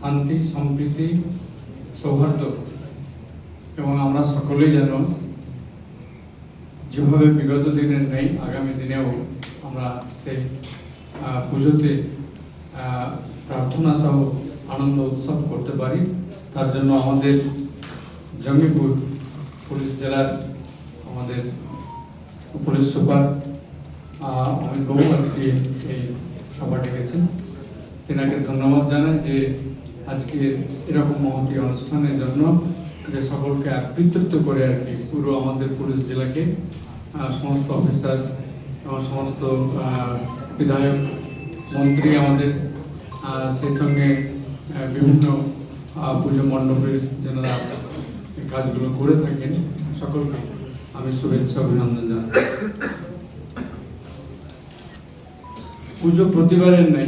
শান্তি সম্প্রীতি সৌহার্দ্য। এবং আমরা সকলেই যেন যেভাবে বিগত দিনের নেই, আগামী দিনেও আমরা সেই পুজোতে প্রার্থনা সহ আনন্দ উৎসব করতে পারি। তার জন্য আমাদের জঙ্গিপুর পুলিশ জেলার আমাদের পুলিশ সুপার অমিত বাবু আজকে এই সভা ডেকেছেন তেনাকে ধন্যবাদ জানাই যে আজকে এরকম মহতি অনুষ্ঠানের জন্য যে সকলকে একত্রিত করে আর কি পুরো আমাদের পুলিশ জেলাকে সমস্ত অফিসার এবং সমস্ত বিধায়ক, মন্ত্রী আমাদের সেই সঙ্গে বিভিন্ন পুজো মণ্ডপের এই কাজগুলো করে থাকেন, সকলকে আমি শুভেচ্ছা অভিনন্দন জানাই। পুজো প্রতিবারের নাই,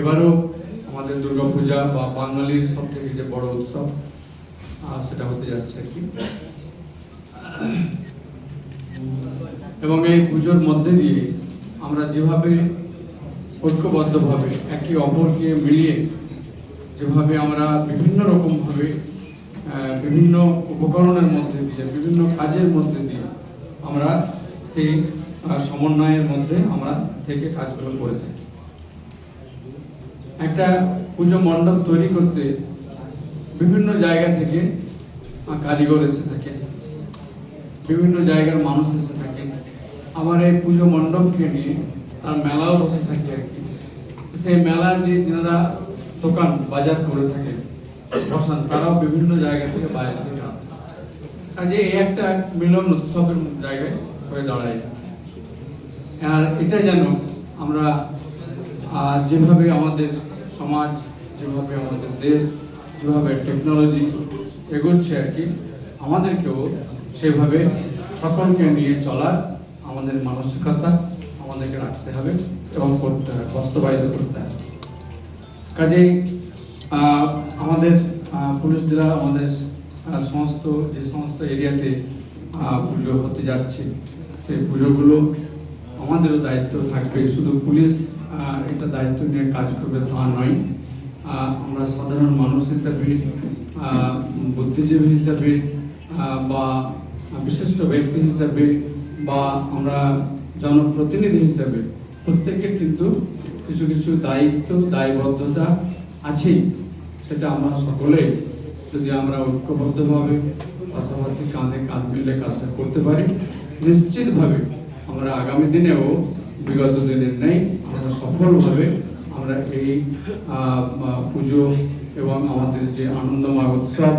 এবারও আমাদের দুর্গাপূজা বা বাঙালির সব থেকে যে বড় উৎসব সেটা হতে যাচ্ছে আর কি। এবং এই পুজোর মধ্যে দিয়ে আমরা যেভাবে ঐক্যবদ্ধভাবে একে অপরকে মিলিয়ে যেভাবে আমরা বিভিন্ন রকমভাবে বিভিন্ন উপকরণের মধ্যে দিয়ে, বিভিন্ন কাজের মধ্যে দিয়ে আমরা সেই সমন্বয়ের মধ্যে আমরা থেকে কাজগুলো করে থাকি। একটা পুজো মণ্ডপ তৈরি করতে বিভিন্ন জায়গা থেকে কারিগর এসে থাকেন। বিভিন্ন জায়গার মানুষ এসে থাকেন। আমার এই পুজো মণ্ডপকে নিয়ে তার মেলাও বসে থাকে আর কি। সেই মেলার যে যারা দোকান বাজার করে থাকেন বসান, তারাও বিভিন্ন জায়গা থেকে বাইরে থেকে আসে। কাজে এই একটা মিলন উৎসবের জায়গায় হয়ে দাঁড়ায়। আর এটা যেন আমরা আহ, যেভাবে আমাদের সমাজ যেভাবে আমাদের দেশ যেভাবে টেকনোলজি এগোচ্ছে আর কি আমাদেরকেও সেভাবে সকলকে নিয়ে চলার আমাদের মানসিকতা আমাদেরকে রাখতে হবে এবং করতে হবে বাস্তবায়িত করতে হবে। কাজেই আমাদের পুলিশ জেলা আমাদের সমস্ত যে সমস্ত এরিয়াতে পুজো হতে যাচ্ছে সেই পুজোগুলো আমাদেরও দায়িত্ব থাকবে। শুধু পুলিশ এটা দায়িত্ব নিয়ে কাজ করবে তা নয়। আমরা সাধারণ মানুষ হিসাবে বুদ্ধিজীবী হিসাবে বা বিশিষ্ট ব্যক্তি হিসাবে, বা আমরা জনপ্রতিনিধি হিসাবে প্রত্যেকের কিন্তু কিছু কিছু দায়িত্ব, দায়বদ্ধতা আছেই সেটা আমরা সকলে যদি আমরা ঐক্যবদ্ধভাবে পাশাপাশি কাঁধে কাঁধ মিলে কাজটা করতে পারি, নিশ্চিতভাবে আমরা আগামী দিনেও বিগত দিনের নেই আমরা সফলভাবে আমরা এই পুজো এবং আমাদের যে আনন্দময় উৎসব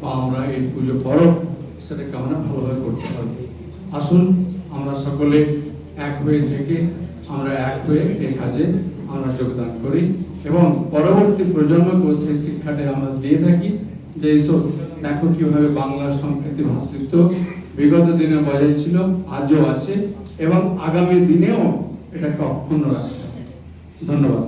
বা আমরা এই পুজো পরব, সেটাকে আমরা ভালোভাবে করতে পারব। আসুন, আমরা সকলে এক হয়ে থেকে আমরা এক হয়ে এই কাজে আমরা যোগদান করি এবং পরবর্তী প্রজন্মকেও সেই শিক্ষাটা আমরা দিয়ে থাকি যে এইসব দেখো কীভাবে বাংলার সংস্কৃতি ভাতৃত্ব বিগত দিনে বজায় ছিল আজও আছে এবং আগামী দিনেও এটাকে অক্ষুণ্ণ রাখছে। ধন্যবাদ।